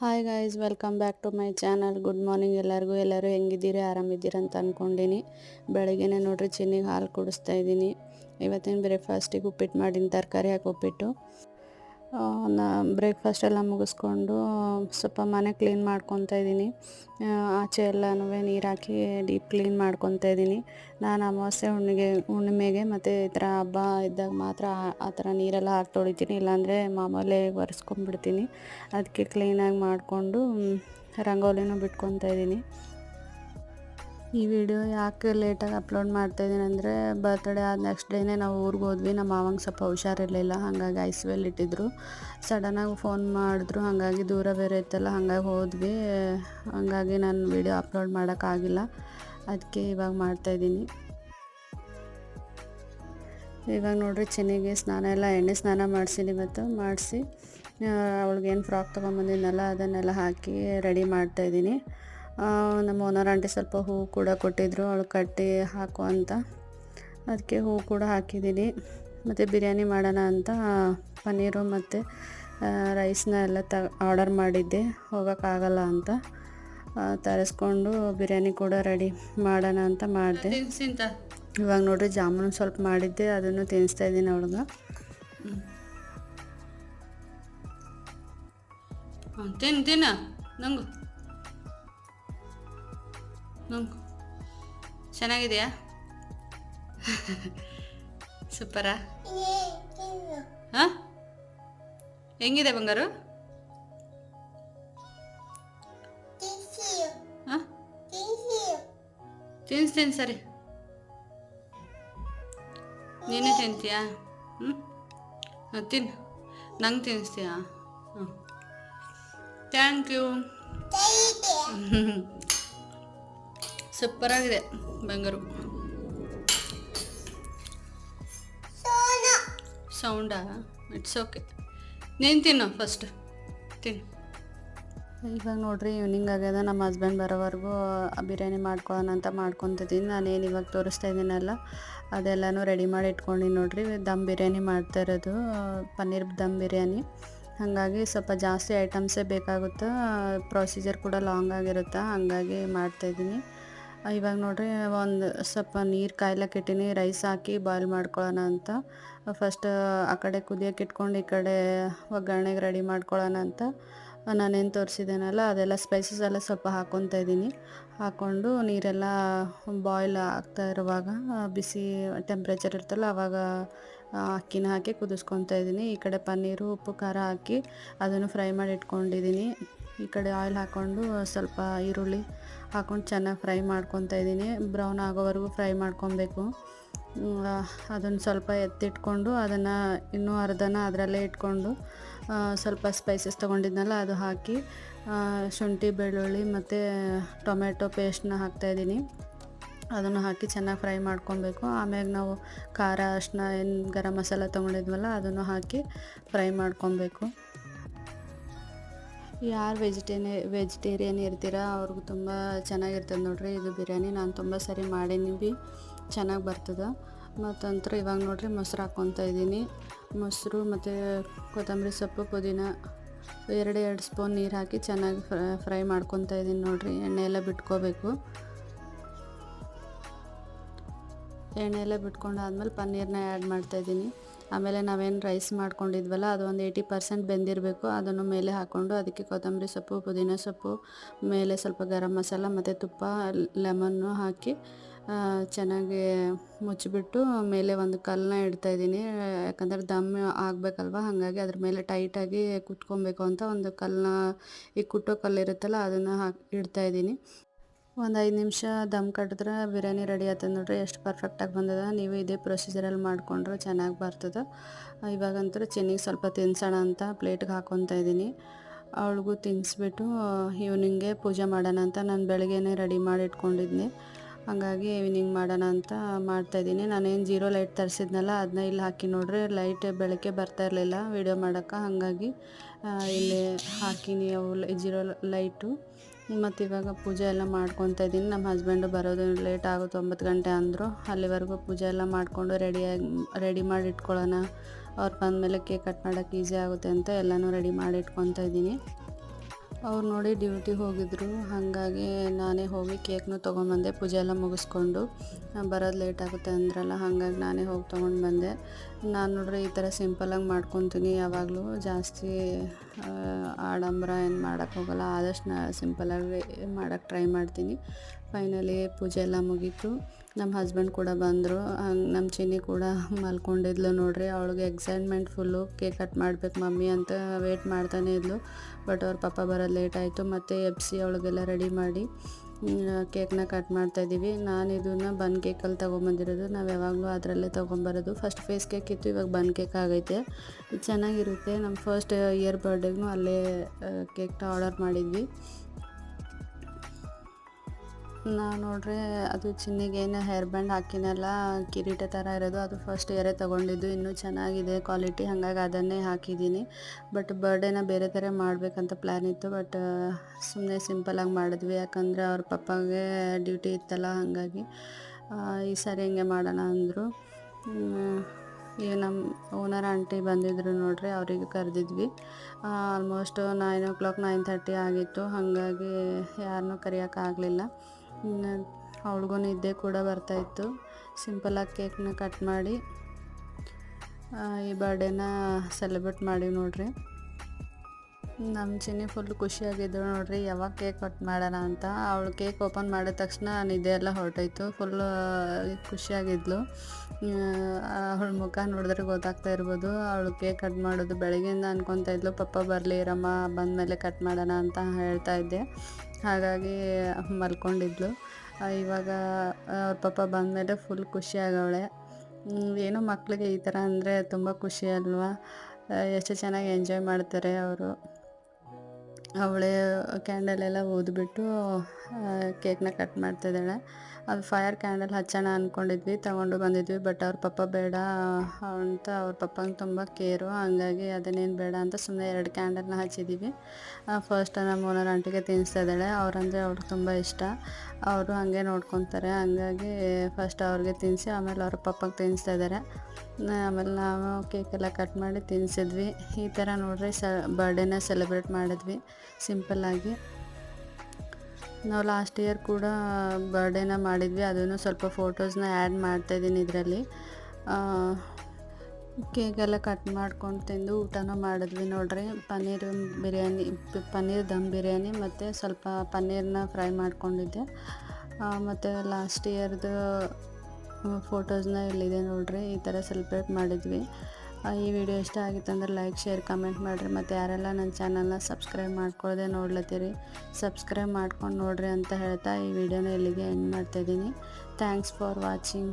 Hi guys welcome back to my channel good morning ಎಲ್ಲರಿಗೂ. ಎಲ್ಲರೂ ಹೆಂಗಿದ್ದೀರಿ? ಆರಾಮಿದ್ದೀರಿ ಅಂತ ಅಂದ್ಕೊಂಡಿನಿ ಬೆಳಗ್ಗೆನೇ ನೋಡ್ರಿ, ಚಿನ್ನಿಗೆ ಹಾಲು ಕುಡಿಸ್ತಾ ಇದ್ದೀನಿ. ಇವತ್ತಿನ ಬ್ರೇಕ್ಫಾಸ್ಟಿಗೆ ಉಪ್ಪಿಟ್ಟು ಮಾಡೀನಿ? ತರಕಾರಿ ಹಾಕಿ ಉಪ್ಪಿಟ್ಟು. ಬ್ರೇಕ್ಫಾಸ್ಟ್ ಎಲ್ಲ ಮುಗಿಸ್ಕೊಂಡು, ಸ್ವಲ್ಪ ಮನೆ ಕ್ಲೀನ್ ಮಾಡ್ಕೊತಾ ಇದ್ದೀನಿ. ಆಚೆ ಎಲ್ಲನೂ ನೀರು ಹಾಕಿ ಡೀಪ್ ಕ್ಲೀನ್ ಮಾಡ್ಕೊತಾ ಇದ್ದೀನಿ. ನಾನು ಅಮಾವಾಸ್ಯೆ ಹುಣ್ಣಿಗೆ, ಹುಣ್ಣಿಮೆಗೆ ಮತ್ತು ಈ ಥರ ಹಬ್ಬ ಇದ್ದಾಗ ಮಾತ್ರ ಆ- ಥರ ನೀರೆಲ್ಲ ಹಾಕಿ ತೊಳಿತೀನಿ. ಇಲ್ಲಾಂದರೆ ಮಾಮೂಲಿ ಒರೆಸ್ಕೊಂಡ್ಬಿಡ್ತೀನಿ ಅದಕ್ಕೆ ಕ್ಲೀನಾಗಿ ಮಾಡಿಕೊಂಡು, ರಂಗೋಲಿನೂ ಬಿಟ್ಕೊತಾ ಇದ್ದೀನಿ. ಈ ವಿಡಿಯೋ ಯಾಕೆ ಲೇಟಾಗಿ ಅಪ್ಲೋಡ್ ಮಾಡ್ತಾಯಿದ್ದೀನಿ ಅಂದರೆ ಬರ್ತ್ಡೇ ಆದ ನೆಕ್ಸ್ಟ್ ಡೇನೇ ನಾವು ಊರಿಗೆ ಹೋದ್ವಿ. ನಮ್ಮ ಮಾವಂಗೆ ಸ್ವಲ್ಪ ಹುಷಾರಿರಲಿಲ್ಲ, ಹಾಗಾಗಿ ಐಸ್ ವೆಲ್ ಇಟ್ಟಿದ್ರು. ಸಡನ್ನಾಗಿ ಫೋನ್ ಮಾಡಿದ್ರು, ಹಾಗಾಗಿ ದೂರ ಬೇರೆ ಇತ್ತಲ್ಲ, ಹಾಗಾಗಿ ಹೋದ್ವಿ. ಹಾಗಾಗಿ ನಾನು ವಿಡಿಯೋ ಅಪ್ಲೋಡ್ ಮಾಡೋಕ್ಕಾಗಿಲ್ಲ ಅದಕ್ಕೆ ಇವಾಗ ಮಾಡ್ತಾಯಿದ್ದೀನಿ ಇವಾಗ ನೋಡ್ರಿ ಚೆನ್ನಾಗಿ ಸ್ನಾನ ಎಲ್ಲ, ಎಣ್ಣೆ ಸ್ನಾನ ಮಾಡಿಸಿನಿ ಇವತ್ತು. ಮಾಡಿಸಿ ಅವಳಿಗೇನು ಫ್ರಾಕ್ ತೊಗೊಂಬಂದಿದ್ನಲ್ಲ, ಅದನ್ನೆಲ್ಲ ಹಾಕಿ ರೆಡಿ ಮಾಡ್ತಾಯಿದ್ದೀನಿ ನಮ್ಮ ಓನರ್ ಆಂಟಿ ಸ್ವಲ್ಪ ಹೂವು ಕೂಡ ಕೊಟ್ಟಿದ್ದರು ಅವಳು ಕಟ್ಟಿ ಹಾಕು ಅಂತ. ಅದಕ್ಕೆ ಹೂವು ಕೂಡ ಹಾಕಿದ್ದೀನಿ. ಮತ್ತು ಬಿರಿಯಾನಿ ಮಾಡೋಣ ಅಂತ ಪನ್ನೀರು ಮತ್ತು ರೈಸ್ನ ಎಲ್ಲ ತ ಆರ್ಡರ್ ಮಾಡಿದ್ದೆ. ಹೋಗೋಕ್ಕಾಗಲ್ಲ ಅಂತ. ತರಿಸ್ಕೊಂಡು ಬಿರಿಯಾನಿ ಕೂಡ ರೆಡಿ ಮಾಡೋಣ ಅಂತ ಮಾಡಿದೆ. ಇವಾಗ ನೋಡಿರಿ ಜಾಮೂನು ಸ್ವಲ್ಪ ಮಾಡಿದ್ದೆ, ಅದನ್ನು ತಿನ್ನಿಸ್ತಾ ಇದ್ದೀನಿ ಅವಳಿಗೆ. ತಿನ್, ತಿನ್ನ, ನಂಗು. ನಂಗು ಚೆನ್ನಾಗಿದೆಯಾ? ಸೂಪರಾ. ಹಾಂ? ಹೆಂಗಿದೆ ಬಂಗಾರು? ಹಾಂ? ತಿನ್ನಿಸ್ತೀನಿ ತಿನ್ ಸರಿ. ನೀನೇ ತಿಂತೀಯಾ? ಹ್ಞೂ ಹಾಂ ತಿನ್ನು ನಂಗೆ ತಿನ್ನಿಸ್ತೀಯಾ ಹ್ಞೂ ಥ್ಯಾಂಕ್ ಯು ಸೂಪರಾಗಿದೆ ಬಂಗಾರು ಸೌಂಡಾ? ಇಟ್ಸ್ ಓಕೆ ನೀನು ತಿನ್ನು ಫಸ್ಟ್ ತಿನ್ನು. ಇವಾಗ ನೋಡ್ರಿ ಈವ್ನಿಂಗ್ ಆಗ್ಯದ ನಮ್ಮ ಹಸ್ಬೆಂಡ್ ಬರೋವರೆಗೂ ಬಿರಿಯಾನಿ ಮಾಡ್ಕೊಳ್ಳೋಣ ಅಂತ ಮಾಡ್ಕೊತಿದ್ದೀನಿ. ನಾನೇನು ಇವಾಗ ತೋರಿಸ್ತಾ ಇದ್ದೀನಲ್ಲ ಅದೆಲ್ಲನೂ ರೆಡಿ ಮಾಡಿ ಇಟ್ಕೊಂಡಿನಿ ನೋಡ್ರಿ. ದಮ್ ಬಿರಿಯಾನಿ ಮಾಡ್ತಾ ಇರೋದು ಪನ್ನೀರ್ ದಮ್ ಬಿರಿಯಾನಿ. ಹಾಗಾಗಿ ಸ್ವಲ್ಪ ಜಾಸ್ತಿ ಐಟಮ್ಸೇ ಬೇಕಾಗುತ್ತೆ ಪ್ರೊಸೀಜರ್ ಕೂಡ ಲಾಂಗ್ ಆಗಿರುತ್ತೆ ಹಾಗಾಗಿ ಮಾಡ್ತಾಯಿದ್ದೀನಿ ಇವಾಗ ನೋಡ್ರಿ, ಒಂದು ಸ್ವಲ್ಪ ನೀರು ಕಾಯ್ಲಕ್ಕೆ ಇಟ್ಟಿನಿ, ರೈಸ್ ಹಾಕಿ ಬಾಯ್ಲ್ ಮಾಡ್ಕೊಳ್ಳೋಣ ಅಂತ. ಫಸ್ಟ್ ಆ ಕಡೆ ಕುದಿಯೋಕೆ ಇಟ್ಕೊಂಡು ಈ ಕಡೆ ಒಗ್ಗರಣೆಗೆ ರೆಡಿ ಮಾಡ್ಕೊಳ್ಳೋಣ ಅಂತ. ನಾನೇನು ತೋರಿಸಿದ್ದೇನಲ್ಲ ಅದೆಲ್ಲ ಸ್ಪೈಸಸ್ ಎಲ್ಲ ಸ್ವಲ್ಪ ಹಾಕ್ಕೊತಾ ಇದ್ದೀನಿ. ಹಾಕ್ಕೊಂಡು ನೀರೆಲ್ಲ ಬಾಯ್ಲ್ ಆಗ್ತಾ ಇರುವಾಗ ಬಿಸಿ ಟೆಂಪ್ರೇಚರ್ ಇರ್ತಲ್ಲ ಆವಾಗ ಅಕ್ಕಿನ ಹಾಕಿ ಕುದಿಸ್ಕೊತಾ ಇದ್ದೀನಿ. ಈ ಕಡೆ ಪನ್ನೀರು, ಉಪ್ಪು, ಖಾರ ಹಾಕಿ ಅದನ್ನು ಫ್ರೈ ಮಾಡಿ ಇಟ್ಕೊಂಡಿದ್ದೀನಿ. ಈ ಕಡೆ ಆಯಿಲ್ ಹಾಕ್ಕೊಂಡು ಸ್ವಲ್ಪ ಈರುಳ್ಳಿ ಹಾಕ್ಕೊಂಡು ಚೆನ್ನಾಗಿ ಫ್ರೈ ಮಾಡ್ಕೊತಾ ಇದ್ದೀನಿ. ಬ್ರೌನ್ ಆಗೋವರೆಗೂ ಫ್ರೈ ಮಾಡ್ಕೊಬೇಕು. ಅದನ್ನು ಸ್ವಲ್ಪ ಎತ್ತಿಟ್ಕೊಂಡು ಅದನ್ನು ಇನ್ನೂ ಅರ್ಧನ ಅದರಲ್ಲೇ ಇಟ್ಕೊಂಡು ಸ್ವಲ್ಪ ಸ್ಪೈಸಸ್ ತೊಗೊಂಡಿದ್ನಲ್ಲ ಅದು ಹಾಕಿ ಶುಂಠಿ, ಬೆಳ್ಳುಳ್ಳಿ ಮತ್ತು ಟೊಮೆಟೊ ಪೇಸ್ಟ್ನ ಹಾಕ್ತಾಯಿದ್ದೀನಿ ಅದನ್ನು ಹಾಕಿ ಚೆನ್ನಾಗಿ ಫ್ರೈ ಮಾಡ್ಕೊಬೇಕು. ಆಮ್ಯಾಗ ನಾವು ಖಾರ ಅಷ್ಟನ್ನ ಏನು ಗರಂ ಮಸಾಲ ತೊಗೊಂಡಿದ್ವಲ್ಲ ಅದನ್ನು ಹಾಕಿ ಫ್ರೈ ಮಾಡ್ಕೊಬೇಕು. ಯಾರು ವೆಜಿಟೇನೆ, ವೆಜಿಟೇರಿಯನ್ ಇರ್ತೀರಾ? ಅವ್ರಿಗೂ ತುಂಬ ಚೆನ್ನಾಗಿರ್ತದೆ ನೋಡ್ರಿ ಇದು ಬಿರಿಯಾನಿ. ನಾನು ತುಂಬ ಸರಿ ಮಾಡೀನಿ ಬಿ. ಚೆನ್ನಾಗಿ ಬರ್ತದೆ. ಮತ್ತಂತರ ಇವಾಗ ನೋಡ್ರಿ ಮೊಸರು ಹಾಕ್ಕೊತಾ ಇದ್ದೀನಿ ಮೊಸರು ಮತ್ತು ಕೊತ್ತಂಬರಿ ಸೊಪ್ಪು, ಪುದೀನ ಎರಡು ಎರಡು ಸ್ಪೂನ್ ನೀರು ಹಾಕಿ ಚೆನ್ನಾಗಿ ಫ್ರೈ ಮಾಡ್ಕೊತಾ ಇದ್ದೀನಿ ನೋಡ್ರಿ. ಎಣ್ಣೆ ಎಲ್ಲ ಬಿಟ್ಕೋಬೇಕು. ಎಣ್ಣೆ ಎಲ್ಲ ಬಿಟ್ಕೊಂಡು ಆದಮೇಲೆ ಪನ್ನೀರನ್ನ ಆ್ಯಡ್ ಮಾಡ್ತಾಯಿದ್ದೀನಿ ಆಮೇಲೆ ನಾವೇನು ರೈಸ್ ಮಾಡ್ಕೊಂಡಿದ್ವಲ್ಲ, ಅದು ಒಂದು ಏಯ್ಟಿ ಪರ್ಸೆಂಟ್ ಬೆಂದಿರಬೇಕು. ಅದನ್ನು ಮೇಲೆ ಹಾಕ್ಕೊಂಡು ಅದಕ್ಕೆ ಕೊತ್ತಂಬರಿ ಸೊಪ್ಪು, ಪುದೀನ ಸೊಪ್ಪು, ಮೇಲೆ ಸ್ವಲ್ಪ ಗರಂ ಮಸಾಲ ಮತ್ತು ತುಪ್ಪ ಲೆಮನ್ನು ಹಾಕಿ ಚೆನ್ನಾಗಿ ಮುಚ್ಚಿಬಿಟ್ಟು ಮೇಲೆ ಒಂದು ಕಲ್ಲನ್ನ ಇಡ್ತಾಯಿದ್ದೀನಿ ಯಾಕಂದರೆ ದಮ್ ಆಗಬೇಕಲ್ವ, ಹಾಗಾಗಿ ಅದ್ರ ಮೇಲೆ ಟೈಟಾಗಿ ಕುತ್ಕೊಬೇಕು ಅಂತ ಒಂದು ಕಲ್ಲನ್ನ ಈ ಕುಟ್ಟೋ ಕಲ್ಲು ಇರುತ್ತಲ್ಲ, ಅದನ್ನು ಹಾಕಿ ಇಡ್ತಾಯಿದ್ದೀನಿ ಒಂದು ಐದು ನಿಮಿಷ ದಮ್ ಕಟ್ಟಿದ್ರೆ ಬಿರಿಯಾನಿ ರೆಡಿ ಆಗ್ತದೆ ನೋಡ್ರಿ. ಎಷ್ಟು ಪರ್ಫೆಕ್ಟಾಗಿ ಬಂದದ. ನೀವು ಇದೇ ಪ್ರೊಸೀಜರಲ್ಲಿ ಮಾಡಿಕೊಂಡ್ರೆ ಚೆನ್ನಾಗಿ ಬರ್ತದೆ. ಇವಾಗಂತೂ ಚೆನ್ನಿಗೆ ಸ್ವಲ್ಪ ತಿನ್ಸೋಣ ಅಂತ ಪ್ಲೇಟ್ಗೆ ಹಾಕ್ಕೊತಾ ಇದ್ದೀನಿ. ಅವಳಿಗೂ ತಿನ್ನಿಸ್ಬಿಟ್ಟು ಈವ್ನಿಂಗೆ ಪೂಜೆ ಮಾಡೋಣ ಅಂತ ನಾನು ಬೆಳಗ್ಗೆನೇ ರೆಡಿ ಮಾಡಿ ಇಟ್ಕೊಂಡಿದ್ದೀನಿ ಹಾಗಾಗಿ ಈವ್ನಿಂಗ್ ಮಾಡೋಣ ಅಂತ ಮಾಡ್ತಾಯಿದ್ದೀನಿ ನಾನೇನು ಜೀರೋ ಲೈಟ್ ತರಿಸಿದ್ನಲ್ಲ ಅದನ್ನ ಇಲ್ಲಿ ಹಾಕಿ ನೋಡ್ರಿ. ಲೈಟ್ ಬೆಳಗ್ಗೆ ಬರ್ತಾ ಇರಲಿಲ್ಲ ವೀಡಿಯೋ ಮಾಡೋಕ್ಕೆ. ಹಾಗಾಗಿ ಇಲ್ಲಿ ಹಾಕಿನಿ ಅವು ಜೀರೋ ಲೈಟು ಮತ್ತು ಇವಾಗ ಪೂಜೆ ಎಲ್ಲ ಮಾಡ್ಕೊತಾ ಇದ್ದೀನಿ. ನಮ್ಮ ಹಸ್ಬೆಂಡು ಬರೋದು ಲೇಟ್ ಆಗುತ್ತೆ, ಒಂಬತ್ತು ಗಂಟೆ ಅಂದರು. ಅಲ್ಲಿವರೆಗೂ ಪೂಜೆ ಎಲ್ಲ ಮಾಡಿಕೊಂಡು ರೆಡಿಯಾಗಿ ರೆಡಿ ಮಾಡಿ ಇಟ್ಕೊಳ್ಳೋಣ. ಅವ್ರು ಬಂದಮೇಲೆ ಕೇಕ್ ಕಟ್ ಮಾಡೋಕ್ಕೆ ಈಸಿ ಆಗುತ್ತೆ ಅಂತ ಎಲ್ಲನೂ ರೆಡಿ ಮಾಡಿ ಇಟ್ಕೊತಾ ಇದ್ದೀನಿ. ಅವ್ರು ನೋಡಿ ಡ್ಯೂಟಿ ಹೋಗಿದ್ರು. ಹಾಗಾಗಿ ನಾನೇ ಹೋಗಿ ಕೇಕ್ನು ತೊಗೊಂಬಂದೆ ಪೂಜೆ ಎಲ್ಲ ಮುಗಿಸ್ಕೊಂಡು. ಬರೋದು ಲೇಟ್ ಆಗುತ್ತೆ ಅಂದ್ರಲ್ಲ, ಹಾಗಾಗಿ ನಾನೇ ಹೋಗಿ ತೊಗೊಂಡು ಬಂದೆ ನಾನು ನೋಡ್ರಿ ಈ ಥರ ಸಿಂಪಲಾಗಿ ಮಾಡ್ಕೊತೀನಿ. ಯಾವಾಗಲೂ ಜಾಸ್ತಿ ಆಡಂಬರ ಏನು ಮಾಡೋಕ್ಕೆ ಹೋಗಲ್ಲ. ಆದಷ್ಟು ನಾ ಸಿಂಪಲಾಗಿ ಮಾಡೋಕ್ಕೆ ಟ್ರೈ ಮಾಡ್ತೀನಿ. ಫೈನಲಿ ಪೂಜೆ ಎಲ್ಲ ಮುಗೀತು. ನಮ್ಮ ಹಸ್ಬೆಂಡ್ ಕೂಡ ಬಂದರು. ಹಂಗೆ ನಮ್ಮ ಚಿನ್ನಿ ಕೂಡ ಮಲ್ಕೊಂಡಿದ್ಲು ನೋಡ್ರಿ. ಅವಳಿಗೆ ಎಕ್ಸೈಟ್ಮೆಂಟ್ ಫುಲ್ಲು ಕೇಕ್ ಕಟ್ ಮಾಡ್ಬೇಕು ಮಮ್ಮಿ ಅಂತ ವೇಟ್ ಮಾಡ್ತಾನೆ ಇದ್ಲು. ಬಟ್ ಅವ್ರ ಪಾಪ ಬರೋದು ಲೇಟ್ ಆಯಿತು. ಮತ್ತು ಎಬ್ಸಿ ಅವಳಿಗೆಲ್ಲ ರೆಡಿ ಮಾಡಿ. ಕೇಕ್ನ ಕಟ್ ಮಾಡ್ತಾಯಿದ್ದೀವಿ ನಾನು ಇದನ್ನು ಬನ್ ಕೇಕಲ್ಲಿ ತೊಗೊಂಬಂದಿರೋದು. ನಾವು ಯಾವಾಗಲೂ ಅದರಲ್ಲೇ ತೊಗೊಂಬರೋದು. ಫಸ್ಟ್ ಫೇಸ್ ಕೇಕ್ ಇತ್ತು, ಇವಾಗ ಬನ್ ಕೇಕ್ ಆಗೈತೆ. ಚೆನ್ನಾಗಿರುತ್ತೆ. ನಮ್ಮ ಫಸ್ಟ್ ಇಯರ್ ಬರ್ಡೇಗೂ ಅಲ್ಲೇ ಕೇಕ್ನ ಆರ್ಡರ್ ಮಾಡಿದ್ವಿ. ನಾವು ನೋಡ್ರಿ, ಅದು ಚಿನ್ನಿಗೇನು ಹೇರ್ ಬ್ಯಾಂಡ್ ಹಾಕಿನಲ್ಲ, ಕಿರೀಟ ಥರ ಇರೋದು, ಅದು ಫಸ್ಟ್ ಇಯರೇ ತೊಗೊಂಡಿದ್ದು, ಇನ್ನೂ ಚೆನ್ನಾಗಿದೆ ಕ್ವಾಲಿಟಿ ಹಾಗಾಗಿ ಅದನ್ನೇ ಹಾಕಿದ್ದೀನಿ. ಬಟ್ ಬರ್ಡೇನ ಬೇರೆ ಥರ ಮಾಡಬೇಕಂತ ಪ್ಲ್ಯಾನ್ ಇತ್ತು ಬಟ್ ಸುಮ್ಮನೆ ಸಿಂಪಲಾಗಿ ಮಾಡಿದ್ವಿ, ಯಾಕಂದರೆ ಅವ್ರ ಪಪ್ಪಾಗೆ ಡ್ಯೂಟಿ ಇತ್ತಲ್ಲ, ಹಾಗಾಗಿ ಈ ಸಾರಿ ಹಿಂಗೆ ಮಾಡೋಣ ಅಂದರು. ಈಗ ನಮ್ಮ ಓನರ್ ಆಂಟಿ ಬಂದಿದ್ರು ನೋಡ್ರಿ, ಅವರಿಗೆ ಕರೆದಿದ್ವಿ. Almost nine o'clock nine thirty ಆಗಿತ್ತು, ಹಾಗಾಗಿ ಯಾರನ್ನೂ ಕರೆಯೋಕ್ಕಾಗಲಿಲ್ಲ ಅವಳಿಗೂ ನಿದ್ದೆ ಕೂಡ ಬರ್ತಾಯಿತ್ತು ಸಿಂಪಲಾಗಿ ಕೇಕ್ನ ಕಟ್ ಮಾಡಿ ಈ ಬರ್ಡೇನ ಸೆಲೆಬ್ರೇಟ್ ಮಾಡಿ ನೋಡ್ರಿ. ನಮ್ಮ ಚಿನ್ನಿ ಫುಲ್ ಖುಷಿಯಾಗಿದ್ದಳು ನೋಡ್ರಿ, ಯಾವಾಗ ಕೇಕ್ ಕಟ್ ಮಾಡೋಣ ಅಂತ. ಅವಳು ಕೇಕ್ ಓಪನ್ ಮಾಡಿದ ತಕ್ಷಣ ನಿದ್ದೆ ಎಲ್ಲ ಹೊರಟೋಯ್ತು. ಫುಲ್ ಖುಷಿಯಾಗಿದ್ಲು. ಅವಳ ಮುಖ ನೋಡಿದ್ರೆ ಗೊತ್ತಾಗ್ತಾ ಇರ್ಬೋದು. ಅವಳು ಕೇಕ್ ಕಟ್ ಮಾಡೋದು ಬೆಳಗ್ಗೆಯಿಂದ ಅನ್ಕೊತಾ ಇದ್ಲು. ಪಪ್ಪ, ಬರಲಿ ಇರಮ್ಮ ಬಂದಮೇಲೆ ಕಟ್ ಮಾಡೋಣ ಅಂತ ಹೇಳ್ತಾ ಇದ್ದೆ. ಹಾಗಾಗಿ ಮಲ್ಕೊಂಡಿದ್ಲು. ಇವಾಗ ಅವ್ರ ಪಪ್ಪ ಬಂದಮೇಲೆ ಫುಲ್ ಖುಷಿಯಾಗವಳೆ. ಏನೋ ಮಕ್ಕಳಿಗೆ ಈ ಥರ ಅಂದರೆ ತುಂಬ ಖುಷಿ ಅಲ್ವಾ? ಎಷ್ಟು ಚೆನ್ನಾಗಿ ಎಂಜಾಯ್ ಮಾಡ್ತಾರೆ ಅವರು. ಅವಳೇ ಕ್ಯಾಂಡಲ್ ಎಲ್ಲ ಊದ್ಬಿಟ್ಟು ಕೇಕ್ನ ಕಟ್ ಮಾಡ್ತಿದ್ದಾಳೆ. ಅದು ಫೈರ್ ಕ್ಯಾಂಡಲ್ ಹಚ್ಚೋಣ ಅಂದ್ಕೊಂಡಿದ್ವಿ ತೊಗೊಂಡು ಬಂದಿದ್ವಿ, ಬಟ್ ಅವ್ರ ಪಪ್ಪ ಬೇಡ ಅಂತ, ಅವ್ರ ಪಪ್ಪಂಗೆ ತುಂಬ ಕೇರು, ಹಂಗಾಗಿ ಅದನ್ನೇನು ಬೇಡ ಅಂತ ಸುಮ್ಮನೆ ಎರಡು ಕ್ಯಾಂಡಲ್ನ ಹಚ್ಚಿದ್ದೀವಿ ಫಸ್ಟ್ ನಮ್ಮ ಓನರ್ ಆಂಟಿಗೆ ತಿನ್ನಿಸ್ತಾ ಇದ್ದಾಳೆ, ಅವ್ರಂದರೆ ಅವ್ರಿಗೆ ತುಂಬ ಇಷ್ಟ. ಅವರು ಹಾಗೆ ನೋಡ್ಕೊತಾರೆ, ಹಂಗಾಗಿ ಫಸ್ಟ್ ಅವ್ರಿಗೆ ತಿನ್ನಿಸಿ ಆಮೇಲೆ ಅವ್ರ ಪಪ್ಪಂಗೆ ತಿನ್ನಿಸ್ತಾ ಇದ್ದಾರೆ ಆಮೇಲೆ ನಾವು ಕೇಕೆಲ್ಲ ಕಟ್ ಮಾಡಿ ತಿನ್ನಿಸಿದ್ವಿ ಈ ಥರ ನೋಡ್ರಿ, ಸ ಬರ್ಡೇನ ಸೆಲೆಬ್ರೇಟ್ ಮಾಡಿದ್ವಿ ಸಿಂಪಲ್ಲಾಗಿ ನಾವು ಲಾಸ್ಟ್ ಇಯರ್ ಕೂಡ ಬರ್ಡೇನ ಮಾಡಿದ್ವಿ. ಅದನ್ನು ಸ್ವಲ್ಪ ಫೋಟೋಸ್ನ ಆ್ಯಡ್ ಮಾಡ್ತಾಯಿದ್ದೀನಿ ಇದರಲ್ಲಿ. ಕೇಕೆಲ್ಲ ಕಟ್ ಮಾಡ್ಕೊಂಡು ತಿಂದು ಊಟನೂ ಮಾಡಿದ್ವಿ ನೋಡ್ರಿ. ಪನ್ನೀರ್ ಬಿರಿಯಾನಿ, ಪನ್ನೀರ್ ದಮ್ ಬಿರಿಯಾನಿ ಮತ್ತು ಸ್ವಲ್ಪ ಪನ್ನೀರ್ನ ಫ್ರೈ ಮಾಡ್ಕೊಂಡಿದ್ದೆ. ಮತ್ತು ಲಾಸ್ಟ್ ಇಯರ್ದು ಫೋಟೋಸ್ನ ಇಲ್ಲಿದೆ ನೋಡ್ರಿ. ಈ ಥರ ಸೆಲೆಬ್ರೇಟ್ ಮಾಡಿದ್ವಿ. ಈ ವಿಡಿಯೋ ಇಷ್ಟ ಆಗಿತ್ತು ಅಂದ್ರೆ ಲೈಕ್, ಶೇರ್, ಕಮೆಂಟ್ ಮಾಡಿರಿ. ಮತ್ತು ಯಾರೆಲ್ಲ ನನ್ನ ಚಾನಲ್ನ ಸಬ್ಸ್ಕ್ರೈಬ್ ಮಾಡ್ಕೊಳ್ಳದೆ ನೋಡ್ಲತ್ತೀರಿ, ಸಬ್ಸ್ಕ್ರೈಬ್ ಮಾಡ್ಕೊಂಡು ನೋಡ್ರಿ ಅಂತ ಹೇಳ್ತಾ ಈ ವಿಡಿಯೋನ ಇಲ್ಲಿಗೆ ಎಂಡ್ ಮಾಡ್ತಾಯಿದ್ದೀನಿ ಥ್ಯಾಂಕ್ಸ್ ಫಾರ್ ವಾಚಿಂಗ್